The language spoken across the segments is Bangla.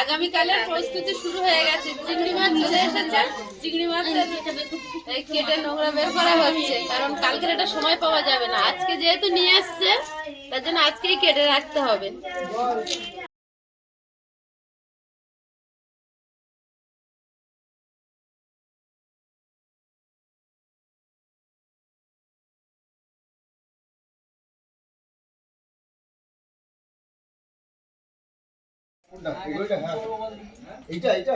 আগামীকালের প্রস্তুতি শুরু হয়ে গেছে। চিংড়ি মাছ চলে এসেছে। চিংড়ি মাছ কেটে নোংরা বের করা হচ্ছে। কারণ কালকের একটা সময় পাওয়া যাবে না। আজকে যেহেতু নিয়ে এসছে, তার জন্য আজকেই কেটে রাখতে হবে। কোনটা? এগুলোটা, হ্যাঁ। এইটা এইটা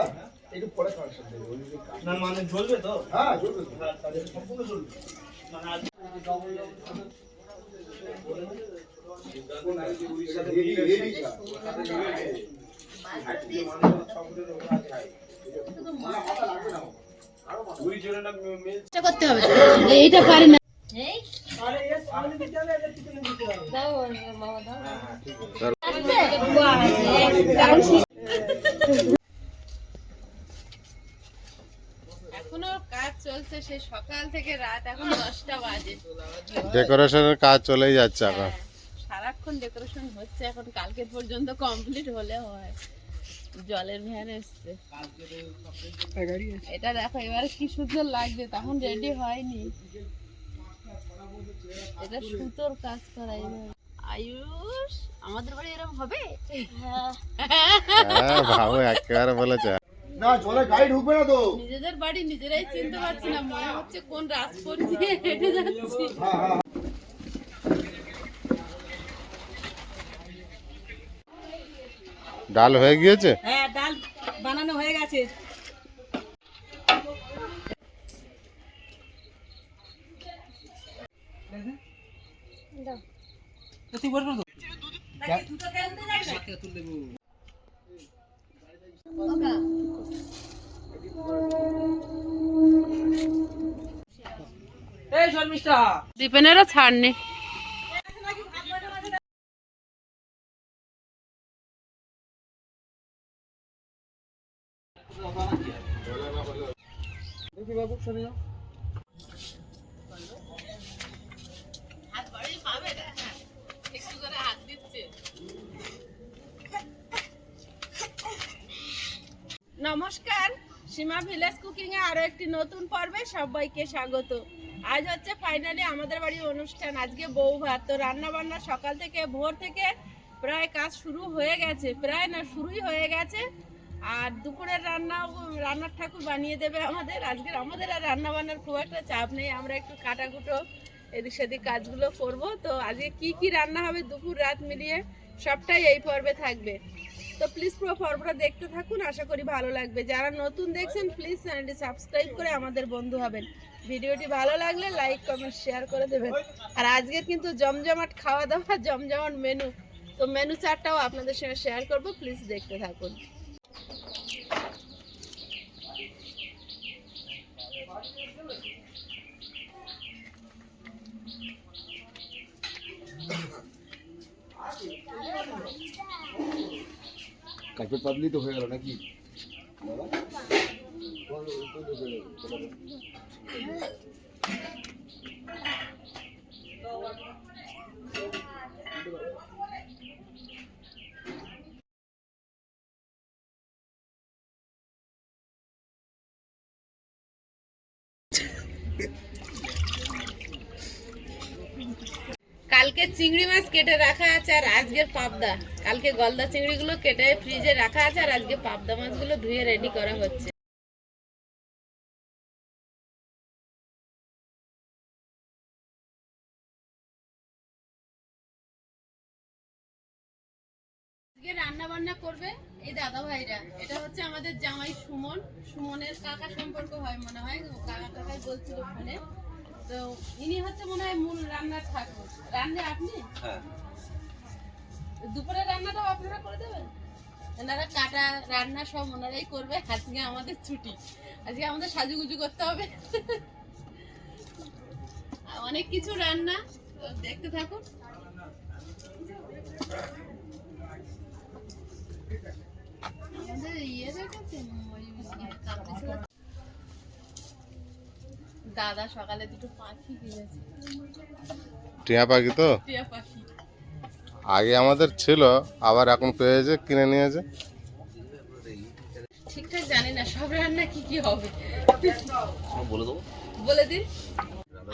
একটু পরে কানেকশন দেবে ওই যে কাজ- না মানে জ্বলবে তো? হ্যাঁ জ্বলবে। হ্যাঁ, সম্পূর্ণ জ্বলবে। মানে আজ না করতে হবে এইটা পারি না। এখনও কাজ চলছে সেই সকাল থেকে রাত এখন দশটা বাজে। ডেকোরেশনের কাজ চলেই যাচ্ছে এখন। হ্যাঁ, সারাক্ষণ ডেকোরেশন হচ্ছে এখন কালকে পর্যন্ত কমপ্লিট হলে হয়। জলের ভ্যান এসছে। এটা দেখো এবারে কি সুন্দর লাগবে তখন রেডি হয়নি। এটা সুতোর কাজ করা আয়ুষ আমাদের বাড়ি এরকম হবে? হ্যাঁ। ভাবো একেবারে বলেছে। না জলে গাড়ি ঢুকবে না তো। নিজেদের বাড়ি নিজেরাই চিনতে পারছি না মনে হচ্ছে কোন রাজপথ দিয়ে হেঁটে যাচ্ছি। হ্যাঁ হ্যাঁ ডাল হয়ে গিয়েছে? হ্যাঁ ডাল বানানো হয়ে গেছে। তুই বলব তো? এই শর্মিষ্ঠা। দীপেনেরও ছাড় নেই নমস্কার সীমা ভিলেজ কুকিং এ আরও একটি নতুন পর্বে সবাইকে স্বাগত। আজ হচ্ছে ফাইনালি আমাদের বাড়ির অনুষ্ঠান। আজকে বউ ভাত। তো রান্না বান্না সকাল থেকে, ভোর থেকে প্রায় কাজ শুরু হয়ে গেছে। প্রায় না, শুরুই হয়ে গেছে। আর দুপুরের রান্না, রান্নার ঠাকুর বানিয়ে দেবে আমাদের। আজকের আমাদের আর রান্না বান্নার খুব একটা চাপ নেই। আমরা একটু কাটাকুটো এদিক সেদিক কাজগুলো করব। তো আজকে কি কি রান্না হবে দুপুর রাত মিলিয়ে সবটাই এই পর্বে থাকবে। তো প্লিজ পুরো পর্বটা দেখতে থাকুন, আশা করি ভালো লাগবে। যারা নতুন দেখছেন প্লিজ চ্যানেলটি সাবস্ক্রাইব করে আমাদের বন্ধু হবেন। ভিডিওটি ভালো লাগলে লাইক কমেন্ট শেয়ার করে দেবেন। আর আজকের কিন্তু জমজমাট খাওয়া দাওয়া, জমজমাট মেনু তো মেনু চারটাও আপনাদের সঙ্গে শেয়ার করব প্লিজ দেখতে থাকুন। কার্পেট পাতলি তো হয়ে গেল নাকি কালকে চিংড়ি মাছ কেটে রাখা আছে আর আজকের পাবদা। কালকে গলদা চিংড়িগুলো কেটে ফ্রিজে রাখা আছে আর আজকে পাবদা মাছগুলো ধুয়ে রেডি করা হচ্ছে। আজকে রান্না বান্না করবে এই দাদা ভাইরা। এটা হচ্ছে আমাদের জামাই সুমন। সুমনের কাকা সম্পর্ক হয় মনে হয়। কাকা কাকাই বলছিল ফোনে। তো ইনি হচ্ছে মনে হয় মূল রান্নার ঠাকুর। রান্না আপনি? হ্যাঁ। দুপুরের রান্নাটাও আপনারা করে দেবেন? এনারা কাটা রান্না সব ওনারাই করবে। আজকে আমাদের ছুটি। আজকে আমাদের সাজুগুজু করতে হবে। অনেক কিছু রান্না। দেখতে থাকুন। আমাদের ইয়ে রেখেছেন ওই ইয়ে কাপড় ছিল। দাদা সকালে দুটো পাখি কিনেছে। টিয়া পাখি তো? টিয়া পাখি। আগে আমাদের ছিল আবার এখন পেয়েছে কিনে নিয়েছে। ঠিকঠাক জানি না সব রান্না কি কি হবে। বলে দেবো। বলে দিন।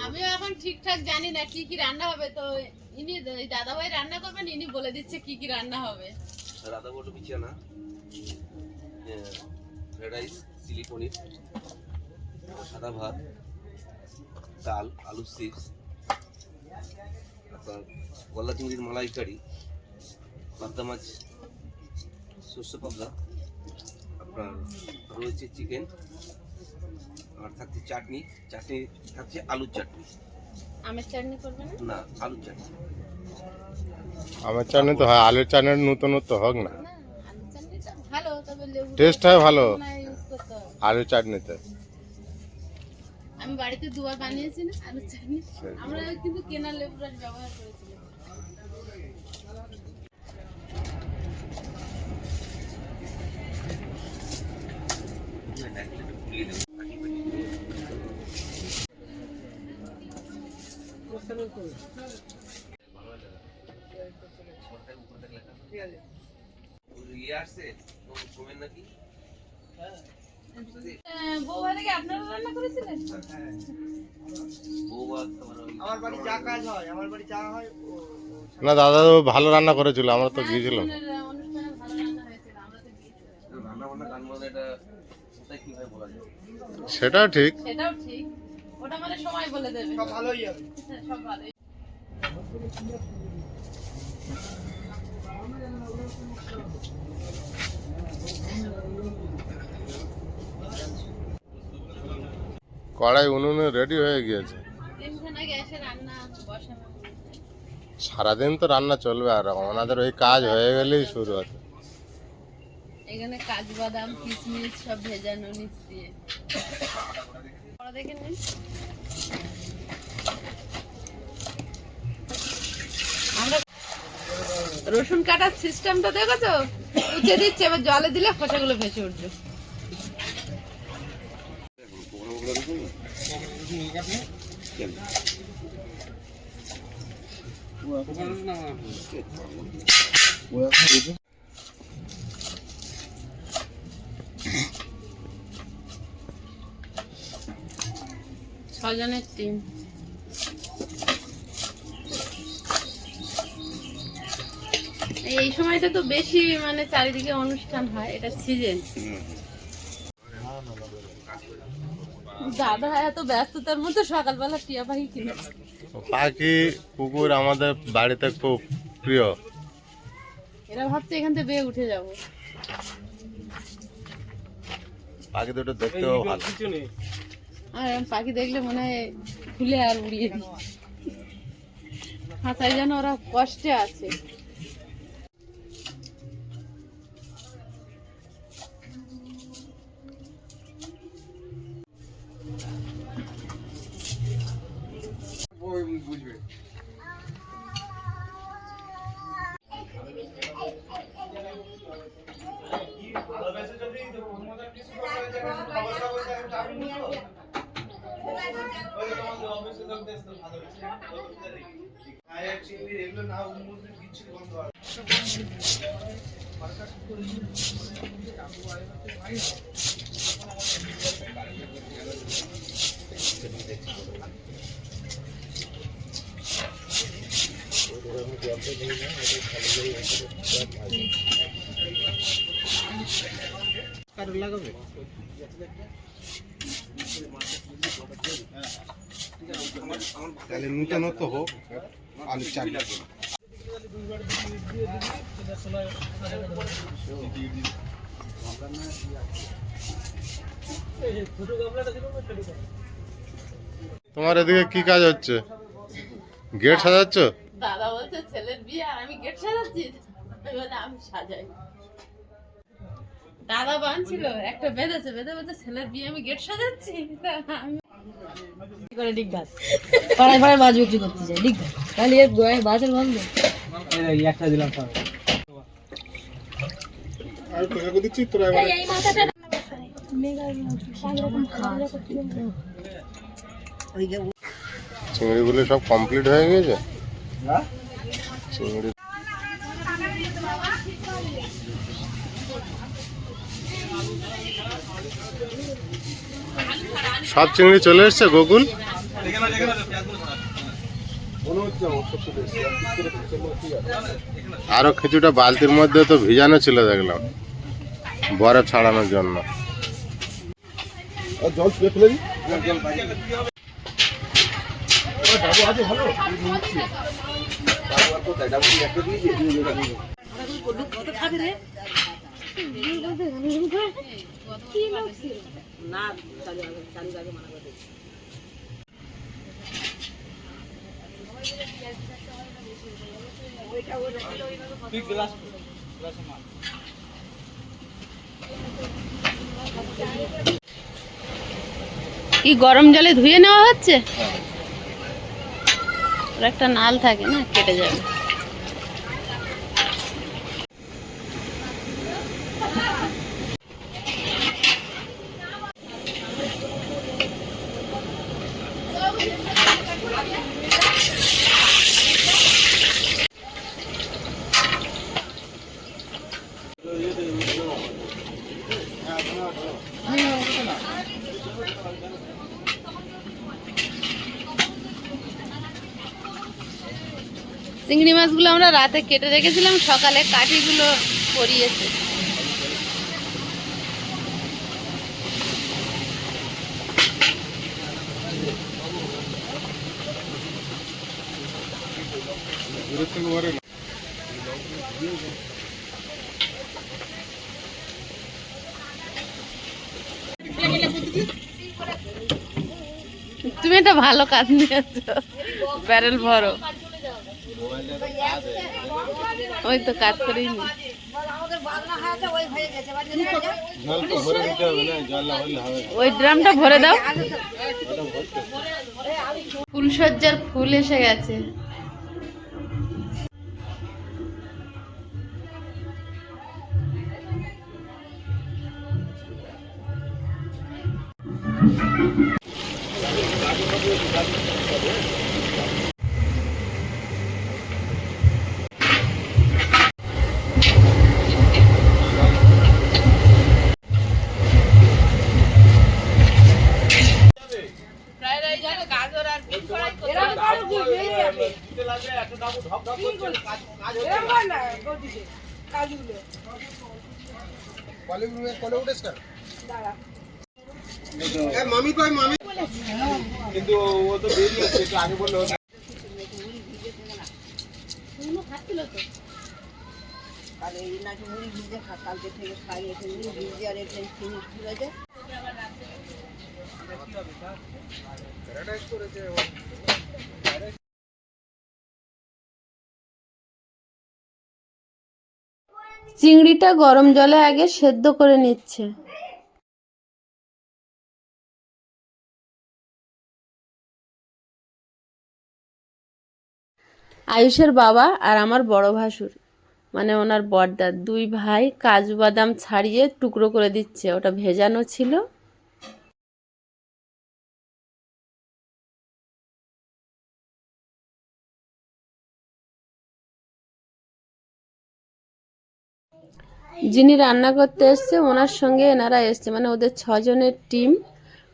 আমিও এখন ঠিকঠাক জানি না কি কি রান্না হবে তো ইনি ওই দাদাভাই রান্না করবেন ইনি বলে দিচ্ছে কি কি রান্না হবে। রাধা বটু বিছানা রাইস চিলি পনির সাদা ভাত ডাল আলু চিপস আপনার গলা চিংড়ির মালাই কারি পাবদা মাছ সর্ষে পাবদা আপনার রয়েছে চিকেন আর থাকছে চাটনি চাটনি থাকছে আলুর চাটনি। আমের চাটনি করবেন না? আলুর চাটনি। আমার চাটনি তো হয় আলুর চাটনির নতুনত্ব হোক না। টেস্ট হয় ভালো। আলুর চাটনিতে। আমি বাড়িতে দুবার বানিয়েছি না আলুর চাটনি আমরা কিন্তু কেনা লেবু রস ব্যবহার করেছিলাম। ইয়ে আসছে নাকি? হয়। আমার বাড়ি যা হয় ও- ও- না দাদা তো ভালো রান্না করেছিল আমরা তো গিয়েছিলাম। তো গিয়েছিলাম। সেটাও ঠিক। সেটাও ঠিক। ওটা মানে সময় বলে দেবে। সব ভালোই হবে। হ্যাঁ, সব ভালোই। কড়াই উনুনে রেডি হয়ে গিয়েছে। সারাদিন তো রান্না চলবে আর ওনাদের ওই কাজ হয়ে গেলেই শুরু হতো এখানে কাজু বাদাম কিশমিশ সব ভেজানো নিচ দিয়ে। দেখে নিন। আমরা রসুন কাটার সিস্টেমটা দেখেছ? উঠে দিচ্ছে এবার জলে দিলে খোসাগুলো ভেসে উঠবে। ছজনের টিম এই সময়টা তো বেশি মানে চারিদিকে অনুষ্ঠান হয় এটা সিজন দাদা এত ব্যস্ততার মধ্যে সকালবেলা টিয়া পাখি কিনেছে পাখি কুকুর আমাদের বাড়িতে খুব প্রিয়। এরা ভাবছে এখান থেকে বেয়ে উঠে যাব। পাখি দুটো দেখতেও ভালো। আর পাখি দেখলে মনে হয় খুলে আর উড়িয়ে দিই। হাসাই যেন ওরা কষ্টে আছে। বন্ধ হয় তাহলে নূতনত্ব হোক আলু চাটনি তোমার এদিকে কি কাজ হচ্ছে? গেট সাজাচ্ছ? দাদা বলছে ছেলের বিয়ে আর আমি গেট সাজাচ্ছি। আমি সাজাই। দাদা বানছিল একটা বেঁধেছে বেঁধে বলছে ছেলের বিয়ে আমি গেট সাজাচ্ছি। করে ডিগঘাট পাড়ায় পাড়ায় মাছ বিক্রি করতে যায় ডিগঘাট তাহলে এর গোয়ায় বাসের গন্ধ একটা দিলাম স্যার তোরা এই চিংড়িগুলো সব কমপ্লিট হয়ে গেছে? চিংড়ি সব চিংড়ি চলে এসছে গোকুল? আর কিছুটা বালতির মধ্যে তো ভিজানো ছিল দেখলাম বরফ ছাড়ানোর জন্য। না কি গরম জলে ধুয়ে নেওয়া হচ্ছে? ওর একটা নাল থাকে না কেটে যাবে। চিংড়ি মাছগুলো আমরা রাতে কেটে রেখেছিলাম সকালে কাঠিগুলো পরিয়েছে তুমি একটা ভালো কাজ নিয়েছো ব্যারেল ভরো। ওই তো কাজ করেই নি। ওই ড্রামটা ভরে দাও। ফুলসজ্জার ফুল এসে গেছে। আগে বললে হতো। আর এই নাকি মুড়ি ভিজে কালকে থেকে খাই এখানে মুড়ি ভিজে আর এখানে চিনি ঠিক আছে চিংড়িটা গরম জলে আগে সেদ্ধ করে নিচ্ছে আয়ুষের বাবা আর আমার বড় ভাসুর। মানে ওনার বড়দার দুই ভাই কাজু বাদাম ছাড়িয়ে টুকরো করে দিচ্ছে। ওটা ভেজানো ছিল। যিনি রান্না করতে এসছে, ওনার সঙ্গে এনারা এসছে। মানে ওদের ছজনের টিম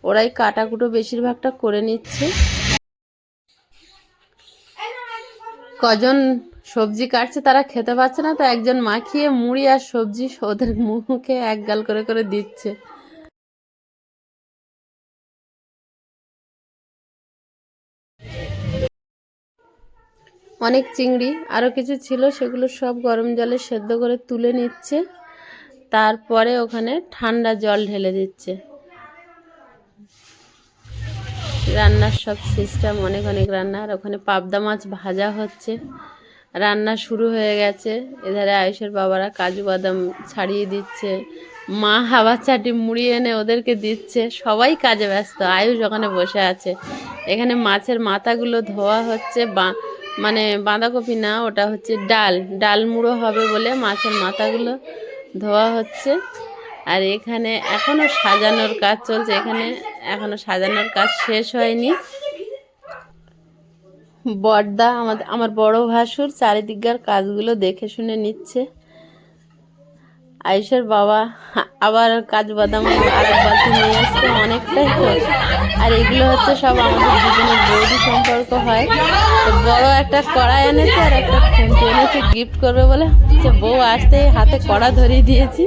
ওরাই কাটাকুটো বেশিরভাগটা করে নিচ্ছে। কজন সবজি কাটছে তারা খেতে পাচ্ছে না, তো একজন মাখিয়ে মুড়ি আর সবজি ওদের মুখে এক গাল করে করে দিচ্ছে। অনেক চিংড়ি আরও কিছু ছিল, সেগুলো সব গরম জলে সেদ্ধ করে তুলে নিচ্ছে। তারপরে ওখানে ঠান্ডা জল ঢেলে দিচ্ছে। রান্নার সব সিস্টেম, অনেক অনেক রান্না। আর ওখানে পাবদা মাছ ভাজা হচ্ছে। রান্না শুরু হয়ে গেছে। এধারে আয়ুষের বাবারা কাজু বাদাম ছাড়িয়ে দিচ্ছে। মা হাওয়া চাটি মুড়ি এনে ওদেরকে দিচ্ছে। সবাই কাজে ব্যস্ত। আয়ুষ ওখানে বসে আছে। এখানে মাছের মাথাগুলো ধোয়া হচ্ছে। বা মানে বাঁধাকপি না, ওটা হচ্ছে ডাল। ডাল মুড়ো হবে বলে মাছের মাথাগুলো ধোয়া হচ্ছে। আর এখানে এখনও সাজানোর কাজ চলছে। এখানে এখনও সাজানোর কাজ শেষ হয়নি। বড়দা আমাদের, আমার বড় ভাসুর চারিদিককার কাজগুলো দেখে শুনে নিচ্ছে। আয়ুষের বাবা আবার কাজু বাদাম আর বালতি নিয়ে এসছে অনেকটাই তো। আর এগুলো হচ্ছে সব আমাদের দুজনের বৌদি সম্পর্ক হয়। তো বড় একটা কড়াই এনেছে আর একটা খুন্তি এনেছে গিফট করবে বলে। বউ আসতে হাতে কড়া ধরিয়ে দিয়েছি।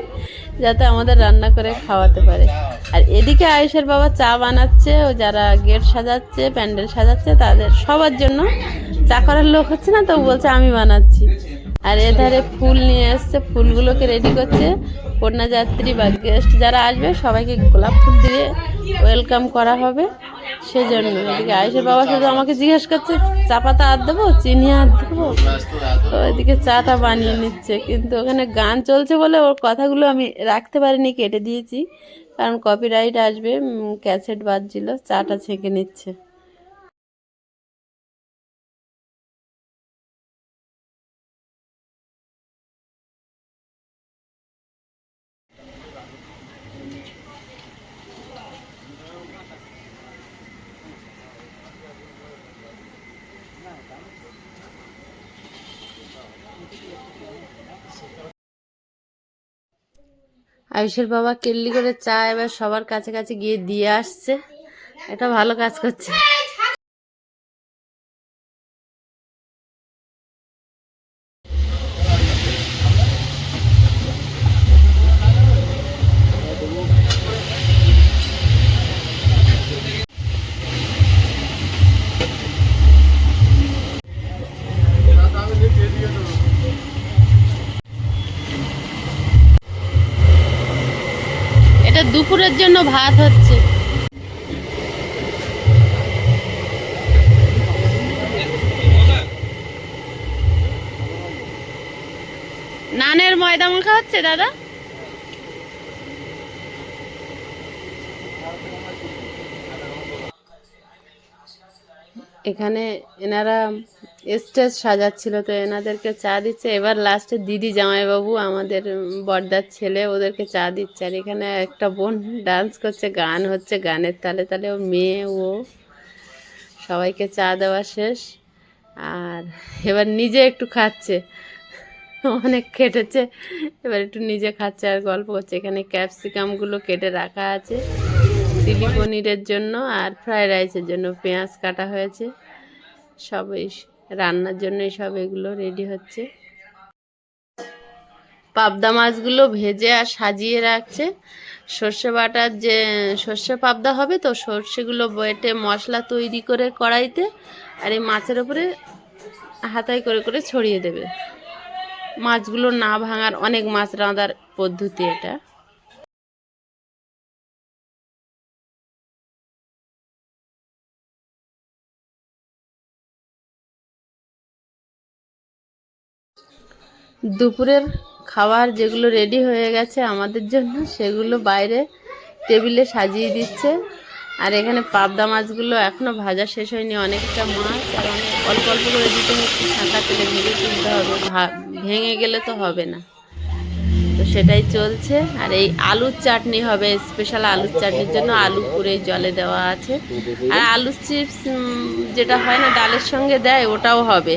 যাতে আমাদের রান্না করে খাওয়াতে পারে। আর এদিকে আয়েশের বাবা চা বানাচ্ছে, ও যারা গেট সাজাচ্ছে, প্যান্ডেল সাজাচ্ছে, তাদের সবার জন্য চা করার লোক হচ্ছে না, তো বলছে আমি বানাচ্ছি। আর এধারে ফুল নিয়ে এসছে ফুলগুলোকে রেডি করছে। কন্যা যাত্রী বা গেস্ট যারা আসবে, সবাইকে গোলাপ ফুল দিয়ে ওয়েলকাম করা হবে। সেজন্য এদিকে আয়ুষের বাবা শুধু আমাকে জিজ্ঞেস করছে, চা পাতা আর দেবো? চিনি আর দেবো? তো এদিকে চাটা বানিয়ে নিচ্ছে। কিন্তু ওখানে গান চলছে বলে ওর কথাগুলো আমি রাখতে পারিনি, কেটে দিয়েছি। কারণ কপিরাইট আসবে ক্যাসেট বাজছিল, চাটা ছেঁকে নিচ্ছে। আয়ুষের বাবা কেল্লি করে চা এবার সবার কাছে কাছে গিয়ে দিয়ে আসছে। এটা ভালো কাজ করছে এটা দুপুরের জন্য ভাত হচ্ছে। নানের ময়দা মাখা হচ্ছে দাদা? এখানে এনারা স্টেজ সাজাচ্ছিল তো এনাদেরকে চা দিচ্ছে। এবার লাস্টে দিদি জামাইবাবু আমাদের উম, বড়দার ছেলে ওদেরকে চা দিচ্ছে। আর এখানে একটা বোন ডান্স করছে গান হচ্ছে গানের তালে তালে ও মেয়ে ও। সবাইকে চা দেওয়া শেষ। আর এবার নিজে একটু খাচ্ছে। অনেক কেটেছে। এবার একটু নিজে খাচ্ছে আর গল্প করছে। এখানে ক্যাপসিকামগুলো কেটে রাখা আছে চিলি পনিরের জন্য আর ফ্রাইড রাইসের জন্য। পেঁয়াজ কাটা হয়েছে। সব এই রান্নার জন্য সব এগুলো রেডি হচ্ছে। পাবদা মাছগুলো ভেজে আর সাজিয়ে রাখছে। সর্ষে বাটার যে, সর্ষে পাবদা হবে তো, সর্ষেগুলো বেটে মশলা তৈরি করে কড়াইতে আর এই মাছের ওপরে হাতায় করে করে ছড়িয়ে দেবে। মাছগুলো না ভাঙার অনেক মাছ রাঁধার পদ্ধতি এটা। দুপুরের খাবার যেগুলো রেডি হয়ে গেছে আমাদের জন্য, সেগুলো বাইরে টেবিলে সাজিয়ে দিচ্ছে। আর এখানে পাবদা মাছগুলো এখনও ভাজা শেষ হয়নি, অনেকটা মাছ আর অনেক অল্প অল্প করে দিতে হচ্ছে শাঁখা তেলে ভেজে তুলতে হবে। ভেঙে গেলে তো হবে না। তো সেটাই চলছে। আর এই আলুর চাটনি হবে স্পেশাল আলুর চাটনির জন্য আলু পুরে জলে দেওয়া আছে। আর আলুর চিপস যেটা হয় না, ডালের সঙ্গে দেয়, ওটাও হবে।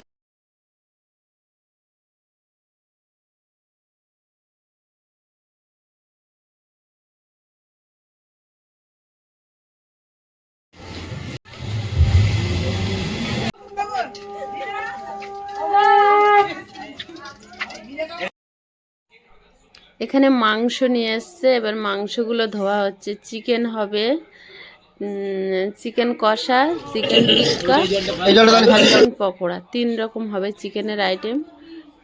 এখানে মাংস নিয়ে এসছে। এবার মাংসগুলো ধোয়া হচ্ছে। চিকেন হবে। চিকেন কষা চিকেন টিক্কা চিকেন পকোড়া। তিন রকম হবে চিকেনের আইটেম।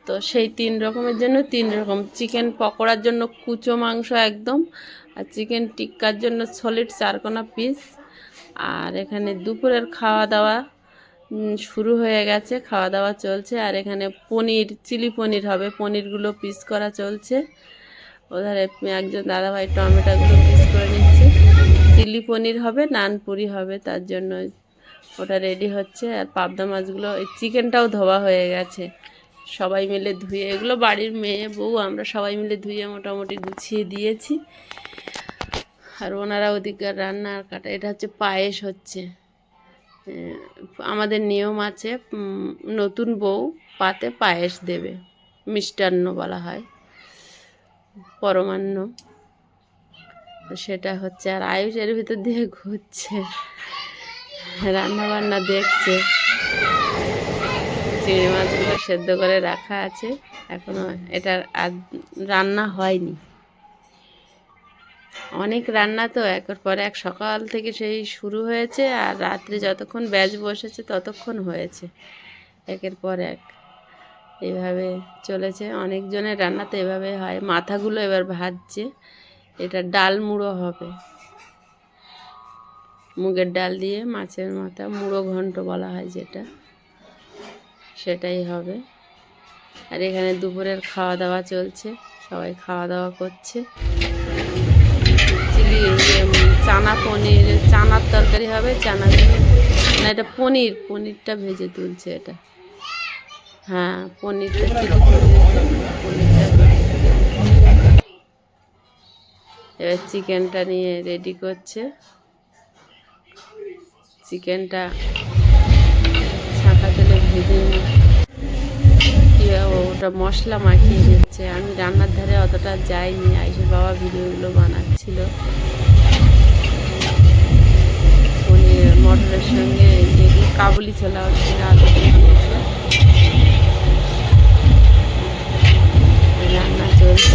তো সেই তিন রকমের জন্য তিন রকম। চিকেন পকোড়ার জন্য কুচো মাংস একদম। আর চিকেন টিক্কার জন্য সলিড চারকোনা পিস। আর এখানে দুপুরের খাওয়া দাওয়া শুরু হয়ে গেছে। খাওয়া দাওয়া চলছে। আর এখানে পনির চিলি পনির হবে। পনিরগুলো পিস করা চলছে। ওধারে একজন দাদাভাই টমেটোগুলো পিস করে নিচ্ছে। চিলি পনির হবে, নান পুরি হবে, তার জন্য ওটা রেডি হচ্ছে। আর পাবদা মাছগুলো, এই চিকেনটাও ধোয়া হয়ে গেছে। সবাই মিলে ধুয়ে, এগুলো বাড়ির মেয়ে, বউ, আমরা সবাই মিলে ধুয়ে মোটামুটি গুছিয়ে দিয়েছি। আর ওনারা ওদিককার রান্না আর কাটা, এটা হচ্ছে পায়েস হচ্ছে। আমাদের নিয়ম আছে নতুন বউ পাতে পায়েস দেবে, মিষ্টান্ন বলা হয়। পরমান্ন। সেটা হচ্ছে আর আয়ুষ এর ভিতর দিয়ে ঘুরছে। রান্না বান্না দেখছে। চিংড়ি মাছগুলো সেদ্ধ করে রাখা আছে। এখনও এটা রান্না হয়নি। অনেক রান্না তো, একের পর এক সকাল থেকে সেই শুরু হয়েছে আর রাত্রে যতক্ষণ ব্যাচ বসেছে ততক্ষণ হয়েছে। একের পর এক। এইভাবে চলেছে। অনেকজনের রান্না তো এভাবে হয়। মাথাগুলো এবার ভাজছে। এটা ডাল মুড়ো হবে। মুগের ডাল দিয়ে মাছের মাথা, মুড়ো ঘন্ট বলা হয় যেটা, সেটাই হবে। আর এখানে দুপুরের খাওয়া দাওয়া চলছে। সবাই খাওয়া দাওয়া করছে। চিলি চানা পনির, চানার তরকারি হবে, চানা না, এটা পনির, পনিরটা ভেজে তুলছে এটা। হ্যাঁ পনিরটা এবার চিকেনটা নিয়ে রেডি করছে। চিকেনটা ছাঁকা তেলে ভেজে ওটা মশলা মাখিয়ে দিচ্ছে আমি রান্নার ধারে অতটা যাইনি আইসের বাবা ভিডিওগুলো বানাচ্ছিল। পনির মটরের সঙ্গে কাবুলি ছোলা হচ্ছে আলু দিয়ে দিয়েছে। রান্না চলছে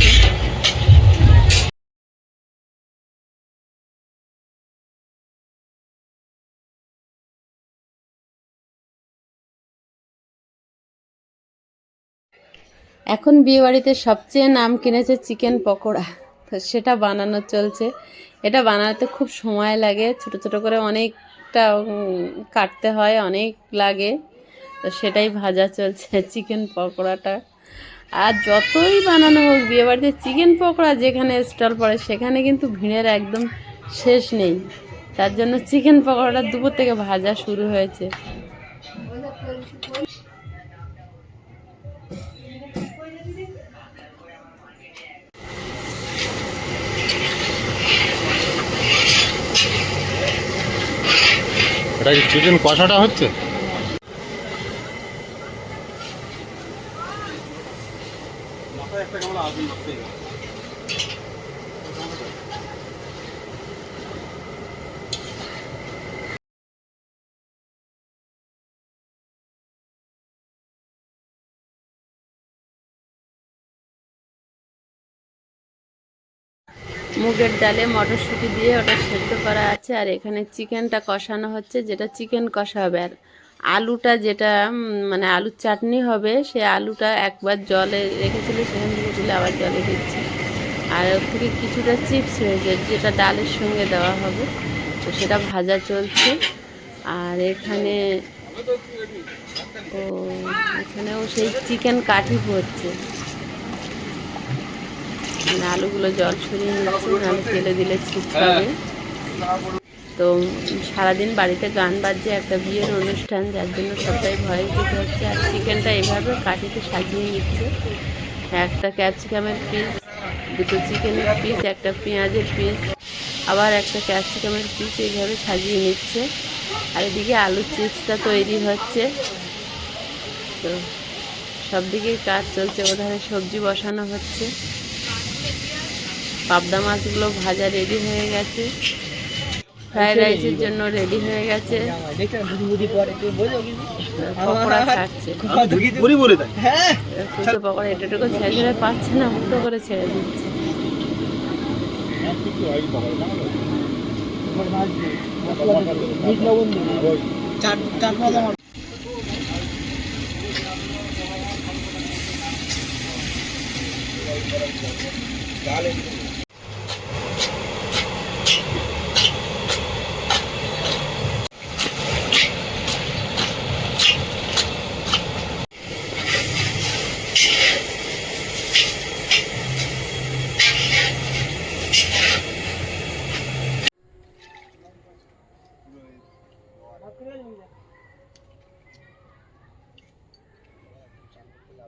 এখন বিয়েবাড়িতে সবচেয়ে নাম কিনেছে চিকেন পকোড়া। তো সেটা বানানো চলছে। এটা বানাতে খুব সময় লাগে। ছোট ছোট করে অনেকটা কাটতে হয়, অনেক লাগে। তো সেটাই ভাজা চলছে চিকেন পকোড়াটা। আর যতই বানানো হোক, বিয়েবাড়িতে চিকেন পকোড়া যেখানে স্টল পড়ে, সেখানে কিন্তু ভিড়ের একদম শেষ নেই। তার জন্য চিকেন পকোড়াটা দুপুর থেকে ভাজা শুরু হয়েছে। চিকেন কষাটা হচ্ছে? মুগের ডালে মটরশুঁটি দিয়ে ওটা সেদ্ধ করা আছে, আর এখানে চিকেনটা কষানো হচ্ছে, যেটা চিকেন কষা হবে আর আলুটা যেটা মানে আলুর চাটনি হবে, সে আলুটা একবার জলে রেখেছিল, সেখান থেকে তুলে আবার জলে দিচ্ছে। আর ওর থেকে কিছুটা চিপস হয়েছে, যেটা ডালের সঙ্গে দেওয়া হবে, তো সেটা ভাজা চলছে। আর এখানে ও, এখানেও সেই চিকেন কাঠি পড়ছে মানে আলুগুলো জল সরিয়ে নিচ্ছে নাহলে ফেলে দিলে ছিটকাবে তো সারাদিন বাড়িতে গান বাজছে, একটা বিয়ের অনুষ্ঠান, যার জন্য সবটাই ভয় দিতে হচ্ছে। আর চিকেনটা এভাবে কাঠিতে সাজিয়ে নিচ্ছে। একটা ক্যাপসিকামের পিস দুটো চিকেনের পিস একটা পেঁয়াজের পিস আবার একটা ক্যাপসিকামের পিস এইভাবে সাজিয়ে নিচ্ছে। আর এদিকে আলুর চিপসটা তৈরি হচ্ছে। তো সব দিকেই কাজ চলছে ওধারে সবজি বসানো হচ্ছে। পাবদা মাছগুলো ভাজা রেডি হয়ে গেছে। ফ্রাইড রাইসের জন্য রেডি হয়ে গেছে। পকোড়া ছাড়ছে। পুরি পুরি কুচো পকোড়া ছেড়ে ছেড়ে পাচ্ছে না মুটো করে ছেড়ে দিচ্ছে। বিট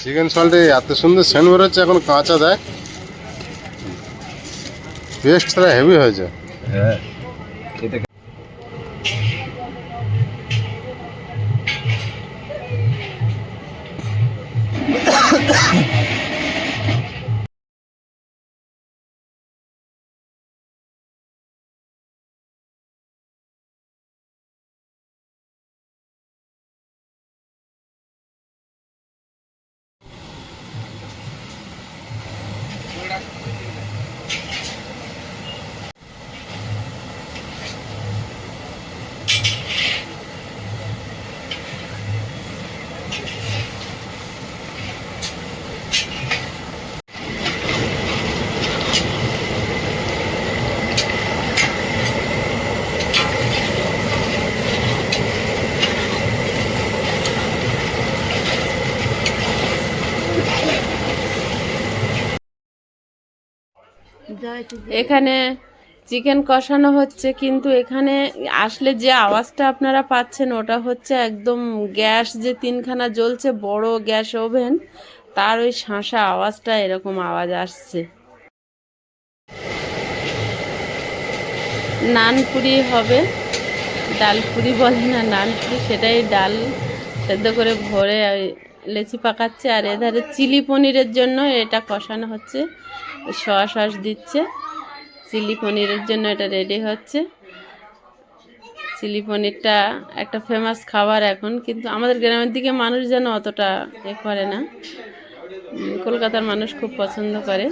চিকেন সল্টে এত সুন্দর সেন বেরোচ্ছে এখন কাঁচা দেয় পেস্ট তারা হেভি হয়েছে। এখানে চিকেন কষানো হচ্ছে, কিন্তু এখানে আসলে যে আওয়াজটা আপনারা পাচ্ছেন ওটা হচ্ছে একদম গ্যাস যে তিনখানা জ্বলছে, বড় গ্যাস ওভেন, তার ওই শাঁসা আওয়াজটা এরকম আওয়াজ আসছে। নানপুরি হবে, ডালপুরি বলে না, নানপুরি সেটাই ডাল সেদ্ধ করে ভরে লেচি পাকাচ্ছে, আর এধারে চিলি পনিরের জন্য এটা কষানো হচ্ছে। সয়া শাস দিচ্ছে। চিলি পনিরের জন্য এটা রেডি হচ্ছে। চিলি পনিরটা একটা ফেমাস খাবার এখন, কিন্তু আমাদের গ্রামের দিকে মানুষ যেন অতটা এ করে না। কলকাতার মানুষ খুব পছন্দ করে।